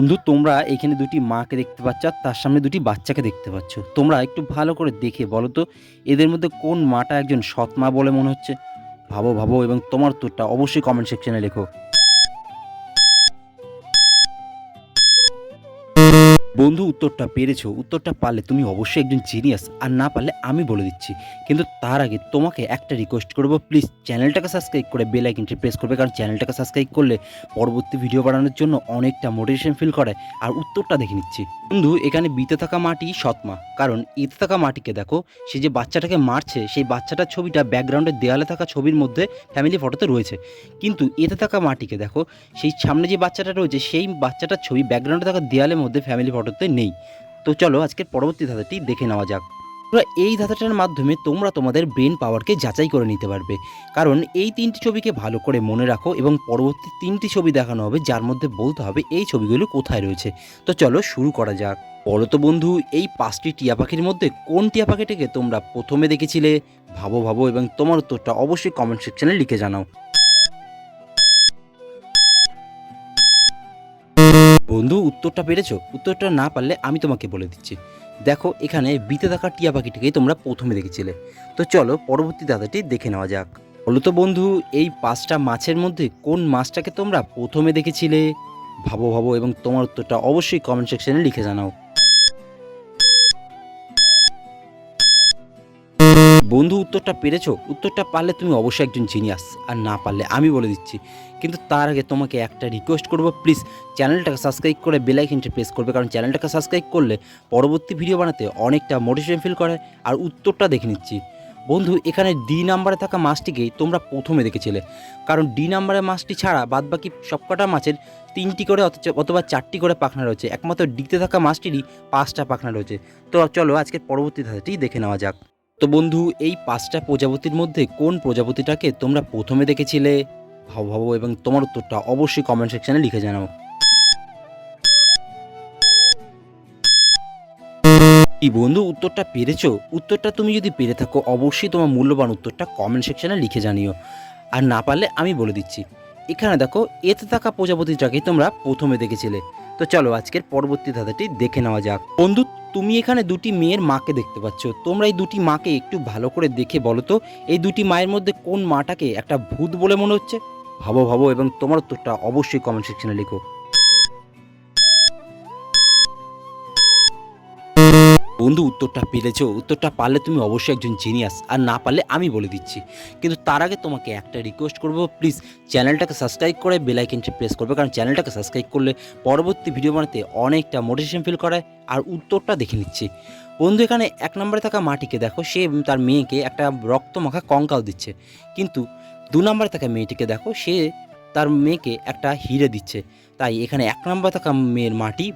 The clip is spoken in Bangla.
বন্ধু, তোমরা এখানে দুটি মাকে দেখতে পাচ্ছ আর তার সামনে দুটি বাচ্চাকে দেখতে পাচ্ছ। তোমরা একটু ভালো করে দেখে বলো তো, এদের মধ্যে কোন মাটা একজন সৎ মা বলে মনে হচ্ছে? ভাবো ভাবো, এবং তোমার তোরটা অবশ্যই কমেন্ট সেকশনে লেখো। বন্ধু, উত্তরটা পেরেছ, উত্তরটা পারলে তুমি অবশ্যই একজন জিনিয়াস আর না পারলে আমি বলে দিচ্ছি। কিন্তু তার আগে তোমাকে একটা রিকোয়েস্ট করব প্লিজ চ্যানেলটাকে সাবস্ক্রাইব করে বেল আইকনটি প্রেস করবে, কারণ চ্যানেলটাকে সাবস্ক্রাইব করলে পরবর্তী ভিডিও বানানোর জন্য অনেকটা মোটিভেশন ফিল করে। আর উত্তরটা দেখে নিচ্ছি। বন্ধু, এখানে বিতে থাকা মাটি সৎমা, কারণ এতে থাকা মাটিকে দেখো, সে যে বাচ্চাটাকে মারছে, সেই বাচ্চাটার ছবিটা ব্যাকগ্রাউন্ডের দেওয়ালে থাকা ছবির মধ্যে ফ্যামিলি ফটোতে রয়েছে। কিন্তু এতে থাকা মাটিকে দেখো, সেই সামনে যে বাচ্চাটা রয়েছে, সেই বাচ্চাটার ছবি ব্যাকগ্রাউন্ডে থাকা দেওয়ালের মধ্যে ফ্যামিলি ফটোতে নেই। তো চলো আজকের পরবর্তী ধাঁধাটি দেখে নেওয়া যাক। এই ধাঁধাটার মাধ্যমে তোমরা তোমাদের ব্রেন পাওয়ারকে যাচাই করে নিতে পারবে। কারণ এই তিনটি ছবিকে ভালো করে মনে রাখো এবং পরবর্তী তিনটি ছবি দেখানো হবে, যার মধ্যে বলতে হবে এই ছবিগুলো কোথায় রয়েছে। তো চলো শুরু করা যাক। বলো তো বন্ধু, এই পাঁচটি টিয়া পাখির মধ্যে কোন টিয়া পাখিটিকে তোমরা প্রথমে দেখেছিলে? ভাবো ভাবো এবং তোমার উত্তরটা অবশ্যই কমেন্ট সেকশনে লিখে জানাও। বন্ধু, উত্তরটা পেরেছ? উত্তরটা না পারলে আমি তোমাকে বলে দিচ্ছি। দেখো, এখানে বিতে থাকা টিয়া পাখিটিকেই তোমরা প্রথমে দেখেছিলে। তো চলো, পরবর্তী দাদাটি দেখে নেওয়া যাক। বলো তো বন্ধু, এই পাঁচটা মাছের মধ্যে কোন মাছটাকে তোমরা প্রথমে দেখেছিলে? ভাবো ভাবো, এবং তোমার উত্তরটা অবশ্যই কমেন্ট সেকশনে লিখে জানাও। বন্ধু উত্তরটা পেরেছ? উত্তরটা পারলে তুমি অবশ্যই একজন জিনিয়াস আর না পারলে আমি বলে দিচ্ছি। কিন্তু তার আগে তোমাকে একটা রিকোয়েস্ট করব প্লিজ চ্যানেলটাকে সাবস্ক্রাইব করে বেলাইকনটি প্রেস করবে, কারণ চ্যানেলটাকে সাবস্ক্রাইব করলে পরবর্তী ভিডিও বানাতে অনেকটা মোটিভেশন ফিল করে। আর উত্তরটা দেখে নিচ্ছি। বন্ধু, এখানে ডি নাম্বারে থাকা মাছটিকেই তোমরা প্রথমে দেখেছিলে। কারণ ডি নাম্বারের মাছটি ছাড়া বাদবাকি সবকটা মাছের তিনটি করে অথবা চারটি করে পাখনা রয়েছে। একমাত্র ডিতে থাকা মাছটিরই পাঁচটা পাখনা রয়েছে। তো চলো আজকের পরবর্তী ধারাটি দেখে নেওয়া যাক। তো বন্ধু, এই পাঁচটা প্রজাপতির মধ্যে কোন প্রজাপতিটাকে তোমরা প্রথমে দেখেছিলে? ভাবো ভাবো, এবং তোমার উত্তরটা অবশ্যই কমেন্ট সেকশনে লিখে জানাও। কি বন্ধু, উত্তরটা পেরেছ? উত্তরটা তুমি যদি পেরে থাকো, অবশ্যই তোমার মূল্যবান উত্তরটা কমেন্ট সেকশনে লিখে জানিও। আর না পারলে আমি বলে দিচ্ছি। এখানে দেখো, এতে থাকা প্রজাপতিটাকেই তোমরা প্রথমে দেখেছিলে। তো চলো আজকের পরবর্তী ধাঁধাটি দেখে নেওয়া যাক। বন্ধু, তুমি এখানে দুটি মেয়ের মাকে দেখতে পাচ্ছ। তোমরা এই দুটি মাকে একটু ভালো করে দেখে বলো তো, এই দুটি মায়ের মধ্যে কোন মাটাকে একটা ভূত বলে মনে হচ্ছে? ভাবো ভাবো, এবং তোমার উত্তরটা অবশ্যই কমেন্ট সেকশনে লিখো। বন্ধু, উত্তরটা পেরেছ উত্তরটা পারলে তুমি অবশ্যই একজন জিনিয়াস আর না পারলে আমি বলে দিচ্ছি। কিন্তু তার আগে তোমাকে একটা রিকোয়েস্ট করব প্লিজ চ্যানেলটাকে সাবস্ক্রাইব করে বেলাইকনটি প্রেস করবে, কারণ চ্যানেলটাকে সাবস্ক্রাইব করলে পরবর্তী ভিডিও বানাতে অনেকটা মোটিভেশন ফিল করে। আর উত্তরটা দেখে নিচ্ছি। বন্ধু, এখানে এক নম্বরে থাকা মাটিকে দেখো, সে তার মেয়েকে একটা রক্ত মাখা কঙ্কাল দিচ্ছে। কিন্তু দু নম্বরে থাকা মেয়েটিকে দেখো, সে তার মেয়েকে একটা হিরে দিচ্ছে। তাই এখানে এক নম্বরে থাকা মেয়ের মাটি